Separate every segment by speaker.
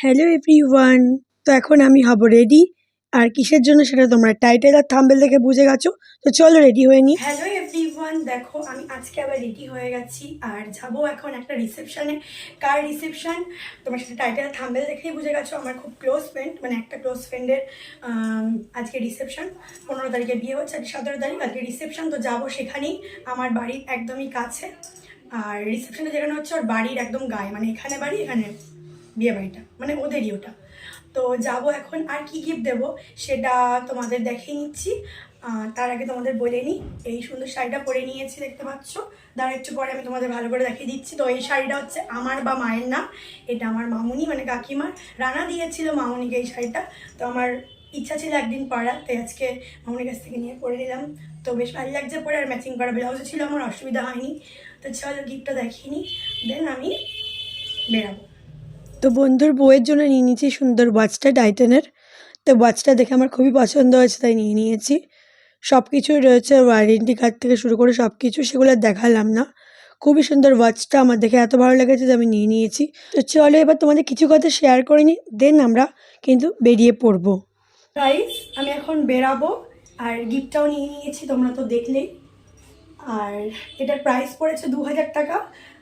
Speaker 1: Hello every one তো এখন আমি হব রেডি আর কিসের জন্য সেটা তোমরা টাইটেল আর থাম্বেল দেখে বুঝে গেছো? তো চলো রেডি হয়ে নি। হ্যালো এভরিওয়ান দেখো, আমি আজকে আবার রেডি হয়ে গেছি। আর যাব এখন একটা রিসেপশনে কার রিসেপশন তোমার সাথে টাইটেল আর থাম্বেল দেখেই বুঝে গেছো। আমার খুব ক্লোজ ফ্রেন্ড মানে একটা ক্লোজ ফ্রেন্ডের আজকে রিসেপশন পনেরো তারিখে বিয়ে হচ্ছে আর সতেরো তারিখ। আজকে রিসেপশন তো যাব সেখানেই। আমার বাড়ির একদমই কাছে। আর রিসেপশনটা যেখানে হচ্ছে ওর বাড়ির একদম গায়ে মানে এখানে বাড়ি, এখানে। বিয়ে বাড়িটা মানে ওদেরই ওটা। তো যাব এখন, আর কি গিফট দেবো সেটা তোমাদের দেখে নিচ্ছি। তার আগে তোমাদের বলে নিই, এই সুন্দর শাড়িটা পরে নিয়েছি দেখতে পাচ্ছ। তার একটু পরে আমি তোমাদের ভালো করে দেখিয়ে দিচ্ছি। তো এই শাড়িটা হচ্ছে আমার বা মায়ের না এটা আমার মামুনি মানে কাকিমার রানা দিয়েছিল মামুনিকে এই শাড়িটা। তো আমার ইচ্ছা ছিল একদিন পরা তাই আজকে মামুনির কাছ থেকে নিয়ে পরে নিলাম। তো বেশ ভালো লাগছে পরে, আর ম্যাচিং করা ব্লাউজও ছিল, আমার অসুবিধা হয়নি। তো চলো গিফটটা দেখিনি দেন আমি বেরাবো। তো বন্ধুর বউয়ের জন্য নিয়ে নিয়েছি সুন্দর ওয়াচটা টাইটানের তো ওয়াচটা দেখে আমার খুবই পছন্দ হয়েছে, তাই নিয়ে নিয়েছি। সব কিছুই রয়েছে ওয়ারেন্টি কার্ড থেকে শুরু করে সব কিছু সেগুলো দেখালাম না। খুবই সুন্দর ওয়াচটা আমার দেখে এত ভালো লেগেছে যে আমি নিয়ে নিয়েছি। তো চলো এবার তোমাদের কিছু কথা শেয়ার করে নিই দেন আমরা কিন্তু বেরিয়ে পড়ব। গাইস আমি এখন বেরাবো, আর গিফটটাও নিয়ে নিয়েছি, তোমরা তো দেখলেই। আর এটার প্রাইস পড়েছে দু হাজার টাকা।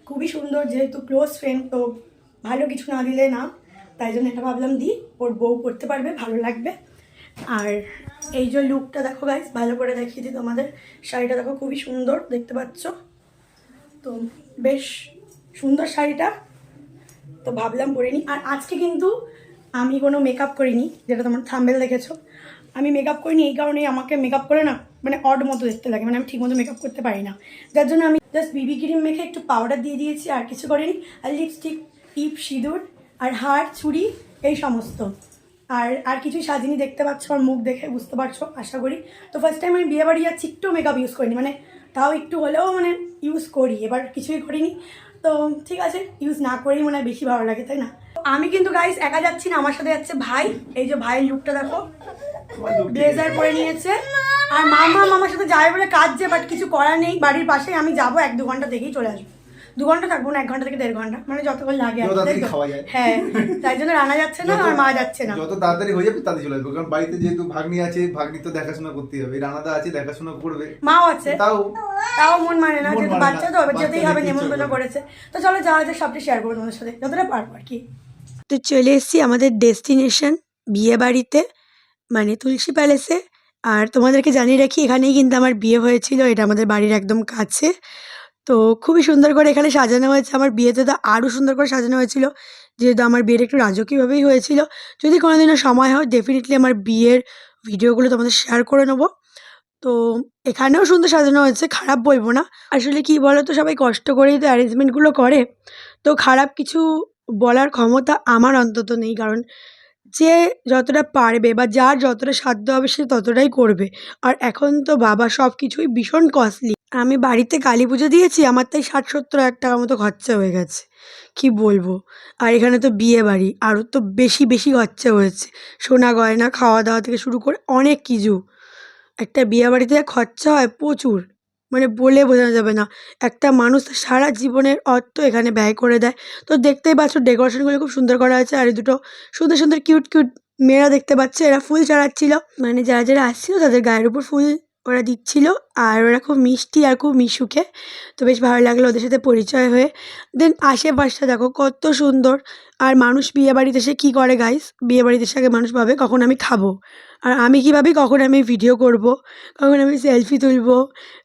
Speaker 1: খুবই সুন্দর, যেহেতু ক্লোজ ফ্রেন্ড তো ভালো কিছু না দিলে না, তাই জন্য এটা ভাবলাম দিই ওর বউ পড়তে পারবে, ভালো লাগবে। আর এই যে লুকটা দেখো গাইস ভালো করে দেখিয়ে দিই তোমাদের। শাড়িটা দেখো খুবই সুন্দর, দেখতে পাচ্ছ? তো বেশ সুন্দর শাড়িটা। তো ভাবলাম পরে নিই আর আজকে কিন্তু আমি কোনো মেকআপ করিনি, যেটা তোমার থাম্বেল দেখেছ। আমি মেকআপ করিনি, এই কারণেই আমাকে মেকআপ করে না মানে অড মতো দেখতে লাগে মানে আমি ঠিক মতো মেকআপ করতে পারি না। যার জন্য আমি জাস্ট বিবি ক্রিম মেখে একটু পাউডার দিয়ে দিয়েছি, আর কিছু করিনি। আর লিপস্টিক টিপ সিঁদুর আর হার চুড়ি এই সমস্ত। আর আর কিছুই সাজিনি দেখতে পাচ্ছ আমার মুখ দেখে বুঝতে পারছ আশা করি। তো ফার্স্ট টাইম আমি বিয়ে বাড়ি যাচ্ছি একটু মেকআপ ইউজ করিনি মানে তাও একটু হলেও মানে ইউজ করি এবার কিছুই করিনি। তো ঠিক আছে ইউজ না করেই মনে হয় বেশি ভালো লাগে তাই না? আমি কিন্তু গাইস একা যাচ্ছি না আমার সাথে যাচ্ছে ভাই। এই যে ভাইয়ের লুকটা দেখো ব্লেজার পরে নিয়েছে। আর মামা মামার সাথে যাবে বলে কাজ যে বাট কিছু করার নেই বাড়ির পাশে আমি যাব এক দু ঘণ্টা দেখেই চলে আসব। দু ঘণ্টা থাকব না এক ঘণ্টা থেকে দেড় ঘণ্টা। মানে যতক্ষণ লাগে। হ্যাঁ তাই জন্য রানা যাচ্ছে না আর মা যাচ্ছে না।
Speaker 2: যত তাড়াতাড়ি হয়ে যাবে তাড়াতাড়ি চলে আসব। কারণ বাড়িতে যেহেতু ভাগ্নি আছে ভাগ্নি তো দেখাশোনা করতেই হবে। রানাদা আছে দেখাশোনা করবে।
Speaker 1: মাও আছে।
Speaker 2: তাও
Speaker 1: তাও মন মানে না যেহেতু
Speaker 2: মানে
Speaker 1: বাচ্চা তো এবার যেতেই হবে নেমন্তন্ন করেছে। তো চলো যাওয়া যায় সবটা শেয়ার করব তোমাদের সাথে। যতটা পারব আর কি। তো চলে এসেছি আমাদের ডেস্টিনেশন বিয়ে বাড়িতে মানে তুলসী প্যালেসে আর তোমাদেরকে জানিয়ে রাখি এখানেই কিন্তু আমার বিয়ে হয়েছিল এটা আমাদের বাড়ির একদম কাছে। তো খুবই সুন্দর করে এখানে সাজানো হয়েছে। আমার বিয়েতে তো আরও সুন্দর করে সাজানো হয়েছিল। যেহেতু আমার বিয়ের একটু রাজকীয়ভাবেই হয়েছিল। যদি কোনোদিনও সময় হয় ডেফিনেটলি আমার বিয়ের ভিডিওগুলো তোমাদের শেয়ার করে নেব। তো এখানেও সুন্দর সাজানো হয়েছে। খারাপ বলব না। আসলে কি বলো তো সবাই কষ্ট করেই তো অ্যারেঞ্জমেন্টগুলো করে। তো খারাপ কিছু বলার ক্ষমতা আমার অন্তত নেই। কারণ যে যতটা পারবে বা যার যতটা সাধ্য হবে সে ততটাই করবে। আর এখন তো বাবা সব কিছুই ভীষণ কস্টলি আমি বাড়িতে কালী পুজো দিয়েছি, আমার তাই ষাট সত্তর হাজার টাকার মতো খরচা হয়ে গেছে। কি বলব? আর এখানে তো বিয়ে বাড়ি, আরও তো বেশি বেশি খরচা হয়েছে। সোনা গয়না খাওয়া দাওয়া থেকে শুরু করে অনেক কিছু। একটা বিয়ে বাড়িতে খরচা হয় প্রচুর মানে বলে বোঝানো যাবে না। একটা মানুষ সারা জীবনের অর্থ এখানে ব্যয় করে দেয়। তো দেখতেই পাচ্ছ, ডেকোরেশনগুলো খুব সুন্দর করা আছে আর দুটো সুন্দর সুন্দর কিউট কিউট মেয়েরা দেখতে পাচ্ছে, এরা ফুল চড়াচ্ছিল মানে যারা যারা আসছিল তাদের গায়ের উপর ফুল ওরা দিচ্ছিল, আর ওরা খুব মিষ্টি আর খুব মিশুকে। তো বেশ ভালো লাগল ওদের সাথে পরিচয় হয়ে। দেন আশেপাশটা দেখো কত সুন্দর। আর মানুষ বিয়ে বাড়িতে এসে কী করে গাইস বিয়ে বাড়িতে এসে আগে মানুষ ভাবে কখন আমি খাব। আর আমি কী ভাবি কখন আমি ভিডিও করব, কখন আমি সেলফি তুলবো,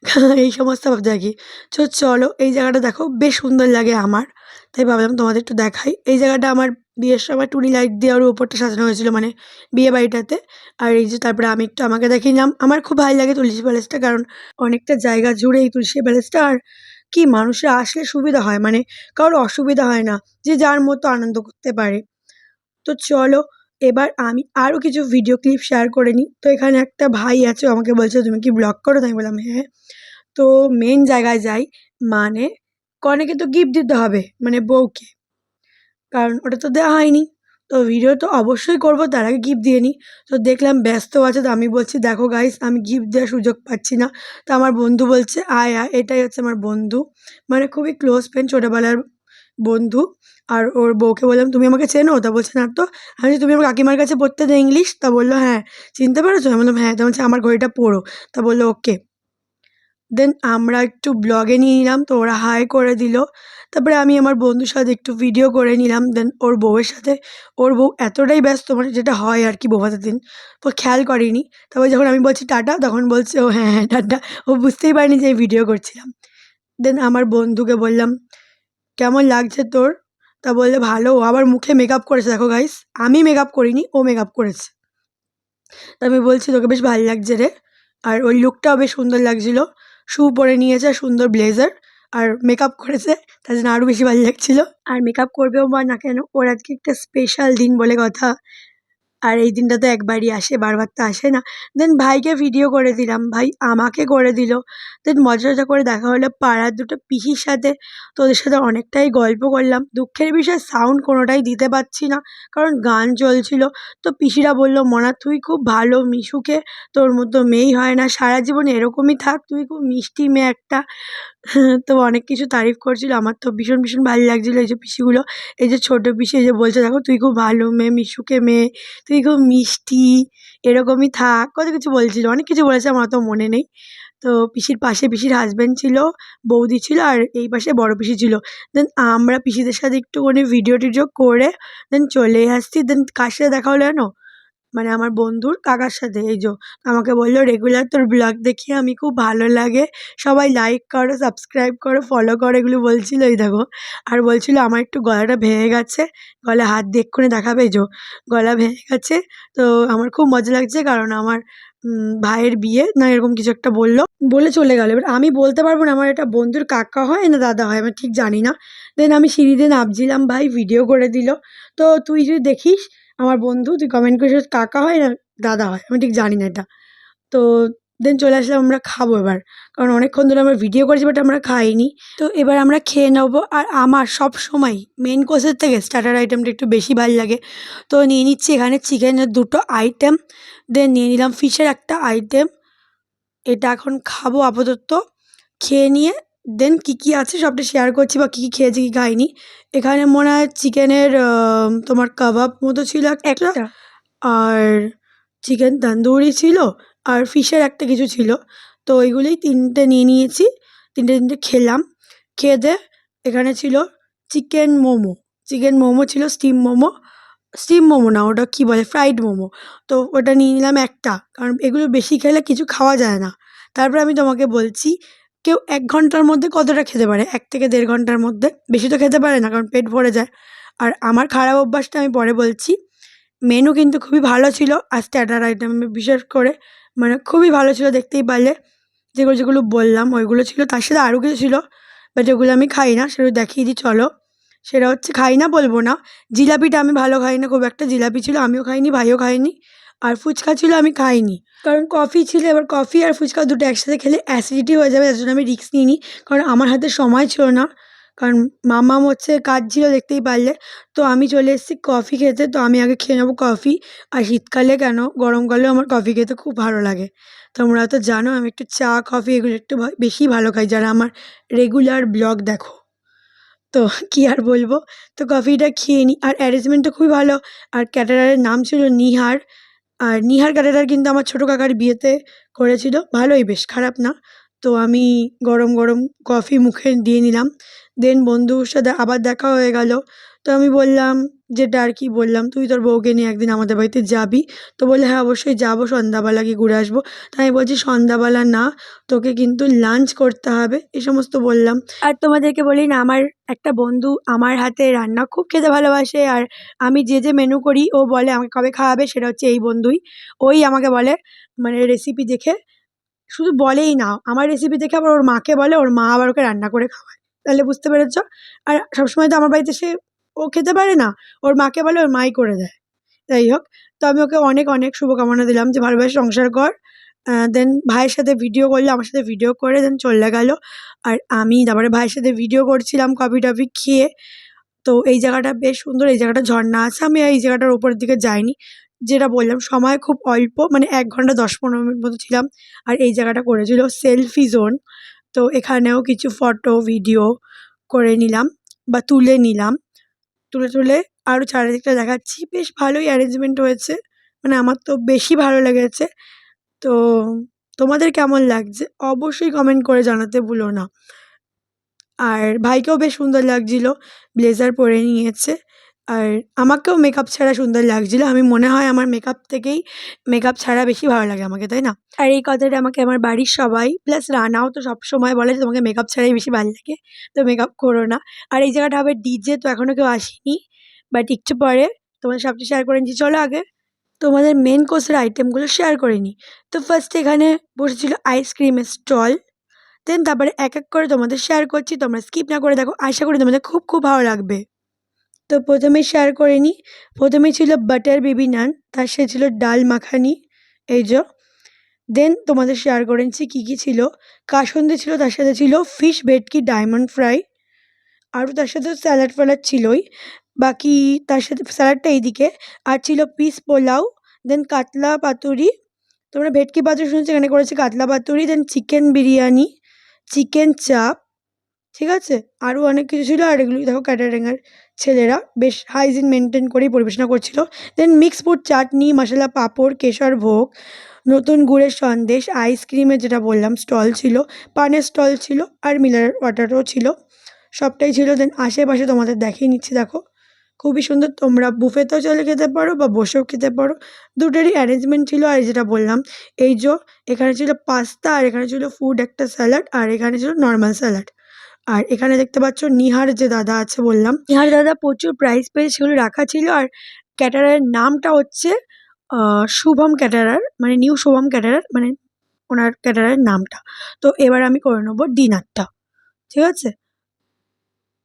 Speaker 1: এই সমস্ত ভাবতে থাকি। তো চলো এই জায়গাটা দেখো, বেশ সুন্দর লাগে আমার। তাই ভাবলাম তোমাদের একটু দেখাই। এই জায়গাটা আমার বিয়ের সময় টুনি লাইট দিয়ে ওর উপরটা সাজানো হয়েছিল মানে বিয়ে বাড়িটাতে। আর এই যে তারপরে আমি একটু আমাকে দেখিয়ে নিলাম। আমার খুব ভালো লাগে তুলসী প্যালেসটা, কারণ অনেকটা জায়গা জুড়ে এই তুলসী প্যালেসটা। আর কি মানুষের আসলে সুবিধা হয় মানে কারোর অসুবিধা হয় না, যে যার মতো আনন্দ করতে পারে। তো চলো, এবার আমি আরও কিছু ভিডিও ক্লিপ শেয়ার করে নিই। তো এখানে একটা ভাই আছে আমাকে বলছে, তুমি কি ব্লগ করো? তাই বললাম হ্যাঁ। তো মেন জায়গায় যাই মানে কনেকে তো গিফট দিতে হবে মানে বউকে। কারণ ওটা তো দেওয়া হয়নি। তো ভিডিও তো অবশ্যই করব, তার আগে গিফট দিয়ে নিই তো দেখলাম ব্যস্ত আছে, তো আমি বলছি, দেখো গাইস আমি গিফট দেওয়ার সুযোগ পাচ্ছি না। তো আমার বন্ধু বলছে, আয় আয়। এটাই হচ্ছে আমার বন্ধু। মানে খুবই ক্লোজ ফ্রেন্ড ছোটোবেলার বন্ধু। আর ওর বউকে বললাম, তুমি আমাকে চেনো? তা বলছে, না তো। আমি তুমি আমার কাকিমার কাছে পড়তে যে ইংলিশ তা বলল হ্যাঁ। চিনতে পেরেছ? আমি বললাম হ্যাঁ। তা বলছে, আমার ঘড়িটা পড়ো। তা বলল, ওকে। দেন আমরা একটু ব্লগে নিয়ে নিলাম, তো ওরা হাই করে দিল। তারপরে আমি আমার বন্ধুর সাথে একটু ভিডিও করে নিলাম দেন ওর বউয়ের সাথে। ওর বউ এতটাই ব্যস্ত মানে যেটা হয় আর কি বৌভাতের দিন, তো খেয়াল করেনি। তারপর যখন আমি বলছি টাটা, তখন বলছে, ও হ্যাঁ হ্যাঁ টাটা। ও বুঝতেই পারিনি যে ভিডিও করছিলাম। দেন আমার বন্ধুকে বললাম, কেমন লাগছে তোর? তা বললে, ভালো। ও আবার মুখে মেকআপ করেছে, দেখো গাইস আমি মেকআপ করিনি, ও মেকআপ করেছে। তা আমি বলছি, তোকে বেশ ভালো লাগছে রে। আর ওই লুকটাও বেশ সুন্দর লাগছিল। শু পরে নিয়েছে, সুন্দর ব্লেজার আর মেকআপ করেছে, তার জন্য আরও বেশি ভালো লাগছিল। আর মেকআপ করবেও বা না কেন, ওর আজকে একটা স্পেশাল দিন বলে কথা। আর এই দিনটা তো একবারই আসে, বারবার তো আসে না। দেন ভাইকে ভিডিও করে দিলাম, ভাই আমাকে করে দিল। দেন মজা মজা করে দেখা হলো পাড়ার দুটো পিসির সাথে। তো ওদের সাথে অনেকটাই গল্প করলাম। দুঃখের বিষয় সাউন্ড কোনোটাই দিতে পারছি না, কারণ গান চলছিল। তো পিসিরা বলল, মনা, তুই খুব ভালো মিশুকে। তোর মতো মেয়েই হয় না। সারা জীবন এরকমই থাক। তুই খুব মিষ্টি মেয়ে একটা। তো অনেক কিছু তারিফ করছিল। আমার তো ভীষণ ভীষণ ভালো লাগছিল এই যে পিসিগুলো। এই যে ছোটো পিসি এই যে বলছে, দেখো, তুই খুব ভালো মেয়ে, মিশুকে মেয়ে, তুই খুব মিষ্টি, এরকমই থাক। কত কিছু বলছিল, অনেক কিছু বলেছে, আমার অত মনে নেই। তো পিসির পাশে পিসির হাজব্যান্ড ছিল, বৌদি ছিল, আর এই পাশে বড় পিসি ছিল। দেন আমরা পিসিদের সাথে একটুখানি ভিডিও টিডিও করে দেন চলে আসছি। দেন কার সাথে দেখা হলো জানো? মানে আমার বন্ধুর কাকার সাথে, এই যো আমাকে বলল, রেগুলার তোর ব্লগ দেখি, আমি খুব ভালো লাগে। সবাই লাইক করো সাবস্ক্রাইব করো ফলো করো, এগুলো বলছিল, এই দেখো। আর বলছিল, আমার একটু গলাটা ভেঙে গেছে গলায় হাত দিয়ে এক্ষুনি দেখাবে যো গলা ভেঙে গেছে। তো আমার খুব মজা লাগছে, কারণ আমার ভাইয়ের বিয়ে, না এরকম কিছু একটা বলল, বলে চলে গেল। এবার আমি বলতে পারব না, আমার এটা বন্ধুর কাকা হয় না দাদা হয়, আমি ঠিক জানি না। দেন আমি সিঁড়িতে নামছিলাম, ভাই ভিডিও করে দিল। তো তুই যদি দেখিস আমার বন্ধু, তুই কমেন্ট করিস কাকা হয় না দাদা হয়? আমি ঠিক জানি না এটা। তো দেন চলে আসলাম, আমরা খাব এবার। কারণ অনেকক্ষণ ধরে আমরা ভিডিও করেছি বাট আমরা খাইনি। তো এবার আমরা খেয়ে নেব। আর আমার সব সময় মেন কোর্সের থেকে স্টার্টার আইটেমটা একটু বেশি ভালো লাগে। তো নিয়ে নিচ্ছি এখানে চিকেনের দুটো আইটেম দেন নিয়ে নিলাম ফিশের একটা আইটেম এটা এখন খাব আপাতত। খেয়ে নিয়ে দেন কী কী আছে সবটা শেয়ার করছি বা কী কী খেয়েছি কী খাইনি? এখানে মনে হয় চিকেনের তোমার কাবাব মতো ছিল একটা আর চিকেন তন্দুরি ছিল আর ফিশের একটা কিছু ছিল। তো ওইগুলোই তিনটে নিয়ে নিয়েছি তিনটে তিনটে খেলাম। খেয়ে দিয়ে এখানে ছিল চিকেন মোমো। চিকেন মোমো ছিল স্টিম মোমো। স্টিম মোমো না ওটা কী বলে? ফ্রাইড মোমো। তো ওটা নিয়ে নিলাম একটা কারণ এগুলো বেশি খেলে কিছু খাওয়া যায় না। তারপরে আমি তোমাকে বলছি কেউ এক ঘণ্টার মধ্যে কতটা খেতে পারে? এক থেকে দেড় ঘণ্টার মধ্যে? বেশি তো খেতে পারে না, কারণ পেট ভরে যায়। আর আমার খারাপ অভ্যাসটা আমি পরে বলছি মেনু কিন্তু খুবই ভালো ছিল, আর স্ট্যাটার আইটেম বিশেষ করে মানে খুবই ভালো ছিল দেখতেই পারলে। যেগুলো যেগুলো বললাম, ওইগুলো ছিল। তার সাথে আরও কিছু ছিল বাট যেগুলো আমি খাই না, সেগুলো দেখিয়ে দিই, চলো। সেটা হচ্ছে, খাই না বলব না, জিলাপিটা আমি ভালো খাই না, খুব একটা জিলাপি ছিল, আমিও খাইনি, ভাইও খায়নি আর ফুচকা ছিল আমি খাইনি। কারণ কফি ছিল, এবার কফি আর ফুচকা দুটো একসাথে খেলে অ্যাসিডিটি হয়ে যাবে, তার জন্য আমি রিস্ক নিইনি। কারণ আমার হাতে সময় ছিল না। কারণ মামাম হচ্ছে কাজ ছিল দেখতেই পারলে। তো আমি চলে এসেছি কফি খেতে, তো আমি আগে খেয়ে নেব কফি আর শীতকালে কেন? গরমকালেও আমার কফি খেতে খুব ভালো লাগে। তোমরা তো জানো, আমি একটু চা কফি এগুলো একটু বেশি ভালো খাই। যারা আমার রেগুলার ব্লগ দেখো, তো কী আর বলব? তো কফিটা খেয়ে নিই আর অ্যারেঞ্জমেন্টটা খুবই ভালো। আর ক্যাটারারের নাম ছিল নিহার। আর নিহার গাদেদার কিন্তু আমার ছোটো কাকার বিয়েতে করেছিল। ভালোই বেশ, খারাপ না। তো আমি গরম গরম কফি মুখে দিয়ে নিলাম। দেন বন্ধুর সাথে আবার দেখা হয়ে গেল। তো আমি বললাম যেটা আর কি বললাম, তুই তোর বউকে নিয়ে একদিন আমাদের বাড়িতে যাবি? তো বলে হ্যাঁ অবশ্যই যাব, সন্ধ্যাবেলা গিয়ে ঘুরে আসব। তাই আমি বলছি, সন্ধ্যাবেলা না, তোকে কিন্তু লাঞ্চ করতে হবে। এ সমস্ত বললাম। আর তোমাদেরকে বলি না, আমার একটা বন্ধু আমার হাতে রান্না খুব খেতে ভালোবাসে, আর আমি যে যে মেনু করি, ও বলে আমাকে কবে খাওয়াবে, সেটা হচ্ছে এই বন্ধুই। ওই আমাকে বলে মানে রেসিপি দেখে, শুধু বলেই না, আমার রেসিপি দেখে আবার ওর মাকে বলে, ওর মা আবার ওকে রান্না করে খাওয়ায়। তাহলে বুঝতে পেরেছ? আর সবসময় তো আমার বাড়িতে সে ও খেতে পারে না। ওর মাকে বলে ওর মাই করে দেয়। যাই হোক, তো আমি ওকে অনেক অনেক শুভকামনা দিলাম যে ভালোবাসে সংসার কর। দেন ভাইয়ের সাথে ভিডিও করলে, আমার সাথে ভিডিও করে দেন চলে গেল। আর আমি তারপরে ভাইয়ের সাথে ভিডিও করছিলাম কফি টফি খেয়ে। তো এই জায়গাটা বেশ সুন্দর, এই জায়গাটা ঝর্ণা আছে, আমি এই জায়গাটার উপরের দিকে যাইনি। যেটা বললাম, সময় খুব অল্প মানে এক ঘণ্টা দশ পনেরো মিনিট মতো ছিলাম। আর এই জায়গাটা করেছিল সেলফি জোন তো এখানেও কিছু ফটো ভিডিও করে নিলাম বা তুলে নিলাম। তুলে তুলে আরও চারিদিকটা দেখাচ্ছি। বেশ ভালোই অ্যারেঞ্জমেন্ট হয়েছে। মানে আমার তো বেশি ভালো লেগেছে। তো তোমাদের কেমন লাগছে? অবশ্যই কমেন্ট করে জানাতে ভুলো না। আর ভাইকেও বেশ সুন্দর লাগছিল। ব্লেজার পরে নিয়েছে। আর আমাকেও মেকআপ ছাড়া সুন্দর লাগছিল। আমি মনে হয় আমার মেকআপ থেকেই মেকআপ ছাড়া বেশি ভালো লাগে আমাকে, তাই না? আর এই কথাটা আমাকে আমার বাড়ির সবাই প্লাস রানাও তো সবসময় বলে যে তোমাকে মেকআপ ছাড়াই বেশি ভালো লাগে, তো মেকআপ করো না। আর এই জায়গাটা হবে ডিজে তো এখনও কেউ আসেনি বাট একটু পরে তোমাদের সবটা শেয়ার করে নিচ্ছি। চলো আগে তোমাদের মেন কোর্সের আইটেমগুলো শেয়ার করে নিই তো ফার্স্ট এখানে বসেছিল আইসক্রিমের স্টল দেন তারপরে এক এক করে তোমাদের শেয়ার করছি, তোমরা স্কিপ না করে দেখো। আশা করি তোমাদের খুব খুব ভালো লাগবে। তো প্রথমে শেয়ার করে নিই প্রথমে ছিল বাটার বেবি নান তার সাথে ছিল ডাল মাখানি, এই যে। দেন তোমাদের শেয়ার করে নিচ্ছি কী কী ছিল। কাসন্দি ছিল, তার সাথে ছিল ফিশ ভেটকি ডায়মন্ড ফ্রাই আরও তার সাথে স্যালাড ফ্যালাড ছিলই। বাকি তার সাথে স্যালাডটা এইদিকে, আর ছিল পিস পোলাও দেন কাতলা পাতুরি। তোমরা ভেটকি পাতুরি শুনেছো, এখানে করেছে কাতলা পাতুরি then chicken biryani chicken chaap ঠিক আছে? আরও অনেক কিছু ছিল। আর এগুলো দেখো ক্যাটারিংয়ের ছেলেরা বেশ হাইজিন মেনটেন করেই পরিবেশনা করছিল। দেন মিক্স ফুড চাটনি মশলা পাঁপড়, কেশর ভোগ, নতুন গুড়ের সন্দেশ আইসক্রিমের যেটা বললাম স্টল ছিল, পানের স্টল ছিল, আর মিলার ওয়াটারও ছিল। সবটাই ছিল। দেন আশেপাশে তোমাদের দেখিয়ে নিচ্ছি, দেখো। খুবই সুন্দর। তোমরা বুফেতেও চলে খেতে পারো বা বসেও খেতে পারো। দুটোরই অ্যারেঞ্জমেন্ট ছিল। আর যেটা বললাম, এই যে এখানে ছিল পাস্তা আর এখানে ছিল ফুড একটা স্যালাড আর এখানে ছিল নর্মাল স্যালাড আর এখানে দেখতে পাচ্ছ নিহার যে দাদা আছে বললাম, নিহার দাদা প্রচুর প্রাইস পেয়ে সেগুলো রাখা ছিল আর ক্যাটারারের নামটা হচ্ছে শুভম ক্যাটারার মানে নিউ শুভম ক্যাটারার মানে ওনার ক্যাটারারের নামটা। তো এবার আমি করে নেব ডিনারটা, ঠিক আছে?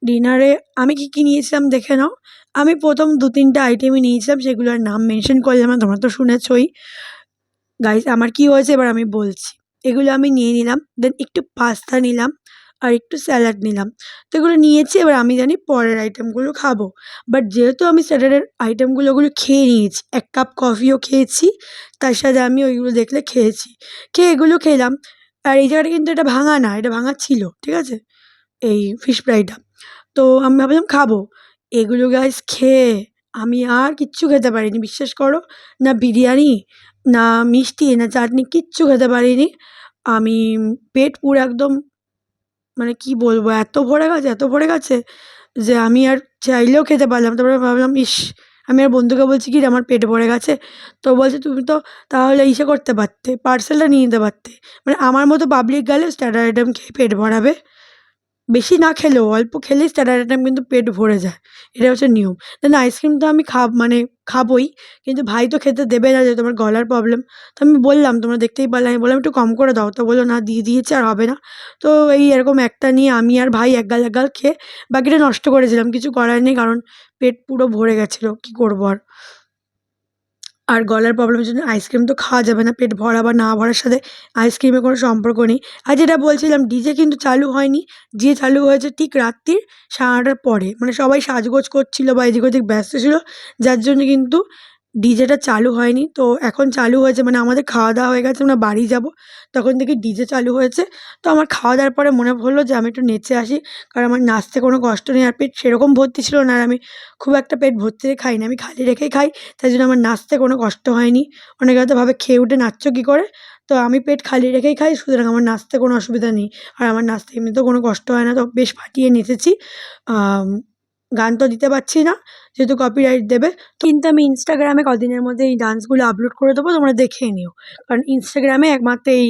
Speaker 1: ডিনারে আমি কী কী নিয়েছিলাম দেখে নাও। আমি প্রথম দু তিনটা আইটেমই নিয়েছিলাম, সেগুলোর নাম মেনশন করলাম না তোমরা তো শুনেছই। গাইস আমার কি হয়েছে এবার আমি বলছি। এগুলো আমি নিয়ে নিলাম দেন একটু পাস্তা নিলাম। আর একটু স্যালাড নিলাম। তো এগুলো নিয়েছি, এবার আমি জানি পরের আইটেমগুলো খাব। বাট যেহেতু আমি স্যাটারের আইটেমগুলো ওগুলো খেয়ে নিয়েছি, এক কাপ কফিও খেয়েছি, তার সাথে আমি ওইগুলো দেখলে খেয়েছি। খেয়ে এগুলো খেলাম, আর এই জায়গাটা কিন্তু এটা ভাঙা না, এটা ভাঙা ছিল, ঠিক আছে? এই ফিশ ফ্রাইটা তো আমি ভাবলাম খাব। এগুলো গাইস খেয়ে আমি আর কিচ্ছু খেতে পারিনি, বিশ্বাস করো? না বিরিয়ানি, না মিষ্টি, না চাটনি, কিচ্ছু খেতে পারিনি। আমি পেট পুরো একদম মানে কি বলব, এত ভরে গেছে, এত ভরে গেছে যে আমি আর চাইলেও খেতে পারলাম তারপরে ভাবলাম, ইস, আমি আর বন্ধুকে বলছি, কি আমার পেট ভরে গেছে? তো বলছে, তুমি তো তাহলে ইসে করতে পারতে পার্সেলটা নিয়ে নিতে পারতে। মানে আমার মতো পাবলিক গেলে স্ট্যাটার আইটেম খেয়ে পেট ভরাবে। বেশি না খেলেও, অল্প খেলেই স্টার্টার আইটেম কিন্তু পেট ভরে যায়। এটা হচ্ছে নিয়ম। দেন আইসক্রিম তো আমি খাব মানে খাবোই, কিন্তু ভাই তো খেতে দেবে না যে তোমার গলার প্রবলেম তো আমি বললাম, তোমরা দেখতেই পারলে, আমি বললাম, একটু কম করে দাও। তো বলল, না, দিয়ে দিয়েছে আর হবে না। তো এই এরকম একটা নিয়ে আমি আর ভাই এক গাল এক গাল খেয়ে বাকিটা নষ্ট করেছিলাম। কিছু করার নেই, কারণ পেট পুরো ভরে গেছিল। কী করব আর? আর গলার প্রবলেমের জন্য আইসক্রিম তো খাওয়া যাবে না, পেট ভরা বা না ভরার সাথে আইসক্রিমের কোনো সম্পর্ক নেই। আর যেটা বলছিলাম ডিজে কিন্তু চালু হয়নি। ডিজে চালু হয়েছে ঠিক রাত্রির সাড়ে নটার পরে। মানে সবাই সাজগোজ করছিল বা এদিক ওদিক ব্যস্ত ছিল, যার জন্য কিন্তু ডিজেটা চালু হয়নি। তো এখন চালু হয়েছে মানে আমাদের খাওয়া দাওয়া হয়ে গেছে, আমরা বাড়ি যাব। তখন থেকে ডিজে চালু হয়েছে। তো আমার খাওয়া দাওয়ার পরে মনে হলো যে আমি একটু নেচে আসি, কারণ আমার নাচতে কোনো কষ্ট নেই, আর পেট সেরকম ভর্তি ছিল না, আর আমি খুব একটা পেট ভর্তি খাই না আমি খালি রেখেই খাই, তাই জন্য আমার নাচতে কোনো কষ্ট হয়নি। অনেকে হয়তো ভাবে খেয়ে উঠে নাচছো কী করে? তো আমি পেট খালি রেখেই খাই, সুতরাং আমার নাচতে কোনো অসুবিধা নেই। আর আমার নাচতে এমনিতেও কোনো কষ্ট হয় না, তো বেশ ফাটিয়ে নেচেছি। গান তো দিতে পারছি না, যেহেতু কপিরাইট দেবে। কিন্তু আমি ইনস্টাগ্রামে কদিনের মধ্যে এই ডান্সগুলো আপলোড করে দেবো, তোমরা দেখে নিও। কারণ ইনস্টাগ্রামে একমাত্র এই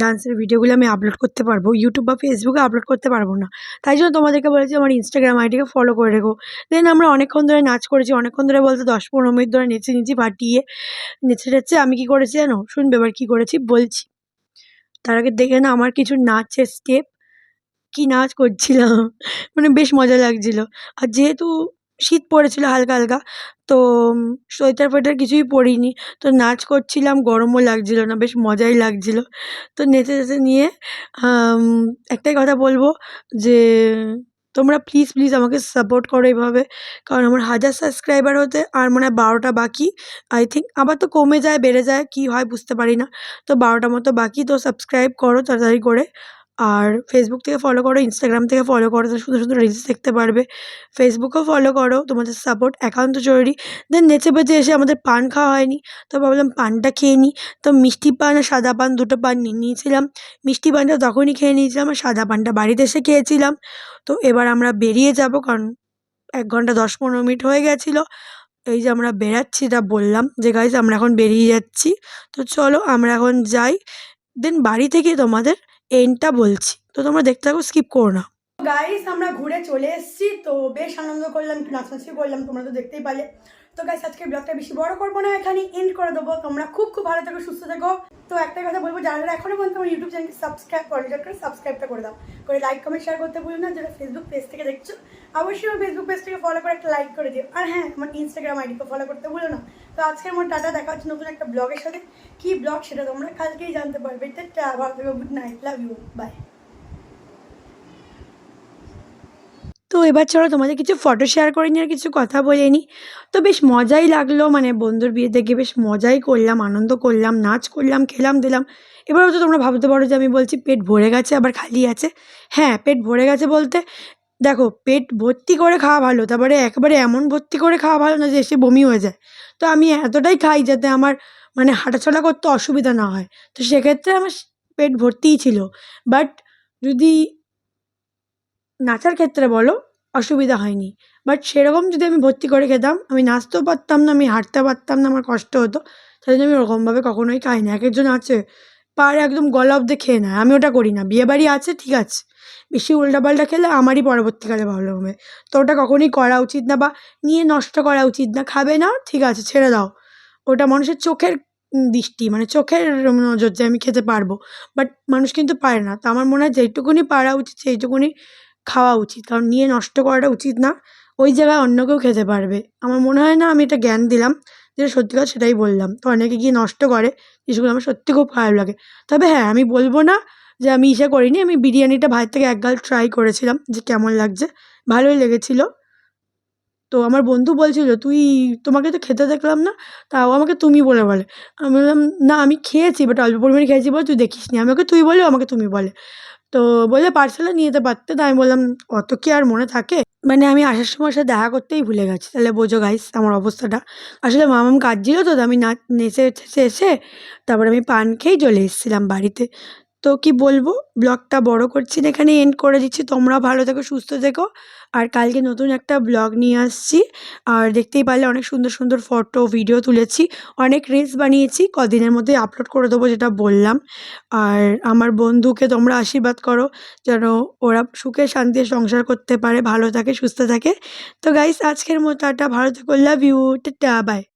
Speaker 1: ডান্সের ভিডিওগুলো আমি আপলোড করতে পারব ইউটিউব বা ফেসবুকে আপলোড করতে পারব না। তাই জন্য তোমাদেরকে বলেছি আমার ইনস্টাগ্রাম আইডিকে ফলো করে রেখো। দেন আমরা অনেকক্ষণ ধরে নাচ করেছি, অনেকক্ষণ ধরে বলতে দশ পনেরো মিনিট ধরে নেচে নিয়েছি ফাটিয়ে নেচে টেচে আমি কী করেছি জানো? শুনবে এবার কী করেছি? বলছি। তার আগে দেখে না আমার কিছু নাচের স্টেপ কী নাচ করছিলাম? মানে বেশ মজা লাগছিল। আর যেহেতু শীত পড়েছিল হালকা হালকা, তো সোয়েটার ফোয়েটার কিছুই পরিনি। তো নাচ করছিলাম, গরমও লাগছিল না, বেশ মজাই লাগছিল। তো নেচে নেচে নিয়ে একটাই কথা বলব যে, তোমরা প্লিজ প্লিজ আমাকে সাপোর্ট করো এইভাবে কারণ আমার হাজার সাবস্ক্রাইবার হতে আর মনে হয় বারোটা বাকি। আই থিঙ্ক আবার তো কমে যায়, বেড়ে যায়, কী হয় বুঝতে পারি না। তো বারোটা মতো বাকি, তো সাবস্ক্রাইব করো তাড়াতাড়ি করে। আর ফেসবুক থেকে ফলো করো ইনস্টাগ্রাম থেকে ফলো করো তো সুন্দর সুন্দর রিলস দেখতে পারবে। ফেসবুকেও ফলো করো, তোমাদের সাপোর্ট একান্ত জরুরি। দেন নেচে বেঁচে এসে আমাদের পান খাওয়া হয়নি, তো ভাবলাম পানটা খেয়ে নিই তো মিষ্টি পান আর সাদা পান দুটো পান নিয়ে নিয়েছিলাম। মিষ্টি পানটা তখনই খেয়ে নিয়েছিলাম আর সাদা পানটা বাড়িতে এসে খেয়েছিলাম। তো এবার আমরা বেরিয়ে যাব, কারণ এক ঘণ্টা দশ পনেরো মিনিট হয়ে গেছিল। এই যে আমরা বেরাচ্ছি তা বললাম যে গাইজ আমরা এখন বেরিয়ে যাচ্ছি। তো চলো আমরা এখন যাই। দেন বাড়ি থেকে তোমাদের এন্ডটা বলছি। তো তোমরা দেখতে থাকো স্কিপ করো না। গাইস আমরা ঘুরে চলে এসেছি। তো বেশ আনন্দ করলাম নাচানাচি করলাম, তোমরা তো দেখতেই পারলে তো গাইস আজকে ব্লগটা বেশি বড় করব না, এখানে এন্ড করে দেবো। তোমরা খুব খুব ভালো থেকো, সুস্থ থেকো। তো একটা কথা বলব, যারা যারা এখনও পর্যন্ত আমার ইউটিউব চ্যানেলকে সাবস্ক্রাইব করে করে সাবস্ক্রাইবটা করে দাও। করে লাইক কমেন্ট শেয়ার করতে ভুলো না, যারা ফেসবুক পেজ থেকে দেখছ, অবশ্যই আমার ফেসবুক পেজ থেকে ফলো করে একটা লাইক করে দিও। আর হ্যাঁ আমার ইনস্টাগ্রাম আইডিকে ফলো করতে ভুলো না। তো আজকের মতো টাটা, দেখা হচ্ছে নতুন একটা ব্লগের সাথে। কি ব্লগ সেটা তোমরা কালকেই জানতে পারবে। ভালো থেকো good night love you bye তো এবার চলো তোমাদের কিছু ফটো শেয়ার করে নিয়ে আর কিছু কথা বলে নিই তো বেশ মজাই লাগল মানে বন্ধুর বিয়েতে গিয়ে বেশ মজাই করলাম, আনন্দ করলাম, নাচ করলাম, খেলাম দিলাম। এবারও তো তোমরা ভাবতে পারো যে আমি বলছি পেট ভরে গেছে, আবার খালি আছে। হ্যাঁ পেট ভরে গেছে বলতে দেখো পেট ভর্তি করে খাওয়া ভালো, তারপরে একবারে এমন ভর্তি করে খাওয়া ভালো না যে এসে বমি হয়ে যায়। তো আমি এতটাই খাই যাতে আমার মানে হাঁটাচলা করতে অসুবিধা না হয়। তো সেক্ষেত্রে আমার পেট ভর্তিই ছিল। বাট যদি নাচার ক্ষেত্রে বলো, অসুবিধা হয়নি। বাট সেরকম যদি আমি ভর্তি করে খেতাম, আমি নাচতেও পারতাম না, আমি হাঁটতে পারতাম না, আমার কষ্ট হতো তাই জন্য আমি ওরকমভাবে কখনোই খাই না। এক একজন আছে পাড়ে একদম গলা অব্দি খেয়ে নেয়, আমি ওটা করি না। বিয়েবাড়ি আছে, ঠিক আছে। বেশি উল্টাপাল্টা খেলে আমারই পরবর্তীকালে প্রবলেম হবে। তো ওটা কখনোই করা উচিত না বা নিয়ে নষ্ট করা উচিত না। খাবে না, ঠিক আছে, ছেড়ে দাও। ওটা মানুষের চোখের দৃষ্টি মানে চোখের নজর যে আমি খেতে পারব। বাট মানুষ কিন্তু পারে না। তো আমার মনে হয় যেইটুকুনি পারা উচিত, সেইটুকুনি খাওয়া উচিত। কারণ নিয়ে নষ্ট করাটা উচিত না। ওই জায়গায় অন্য কেউ খেতে পারবে। আমার মনে হয় না, আমি এটা জ্ঞান দিলাম যেটা সত্যি কথা সেটাই বললাম। তো অনেকে গিয়ে নষ্ট করে জিনিসগুলো আমার সত্যি খুব খারাপ লাগে। তবে হ্যাঁ আমি বলব না যে আমি ইসে করিনি। আমি বিরিয়ানিটা ভাইয়ের থেকে এক গাল ট্রাই করেছিলাম যে কেমন লাগছে। ভালোই লেগেছিলো। তো আমার বন্ধু বলছিল, তুই, তোমাকে তো খেতে দেখলাম না? তাও আমাকে তুমি বলে বলে। আমি বললাম, না, আমি খেয়েছি বাট অল্প পরিমাণে খেয়েছি বলে তুই দেখিস নি আমাকে তুই বলে, আমাকে তুমি বলে। তো বলে পার্সেলে নিয়ে যেতে পারতে, তো আমি বললাম, অত কি আর মনে থাকে? মানে আমি আসার সময় সাথে দেখা করতেই ভুলে গেছি। তাহলে বোঝো গাইস আমার অবস্থাটা। আসলে মামাম কাজ তো তো আমি না নেচে এসে তারপরে আমি পান খেয়েই চলে এসেছিলাম বাড়িতে। তো কি বলব? ব্লগটা বড় করছি না এখানে এন্ড করে দিচ্ছি। তোমরা ভালো থেকো, সুস্থ থেকো। আর কালকে নতুন একটা ব্লগ নিয়ে আসছি। আর দেখতেই পারলে অনেক সুন্দর সুন্দর ফটো ভিডিও তুলেছি। অনেক রিলস বানিয়েছি, কদিনের মধ্যে আপলোড করে দেবো যেটা বললাম। আর আমার বন্ধুকে তোমরা আশীর্বাদ করো, যেন ওরা সুখে, শান্তিতে সংসার করতে পারে, ভালো থাকে, সুস্থ থাকে। তো গাইস আজকের মতো একটা ভালো থেকো লাভ ইউ টাটা বাই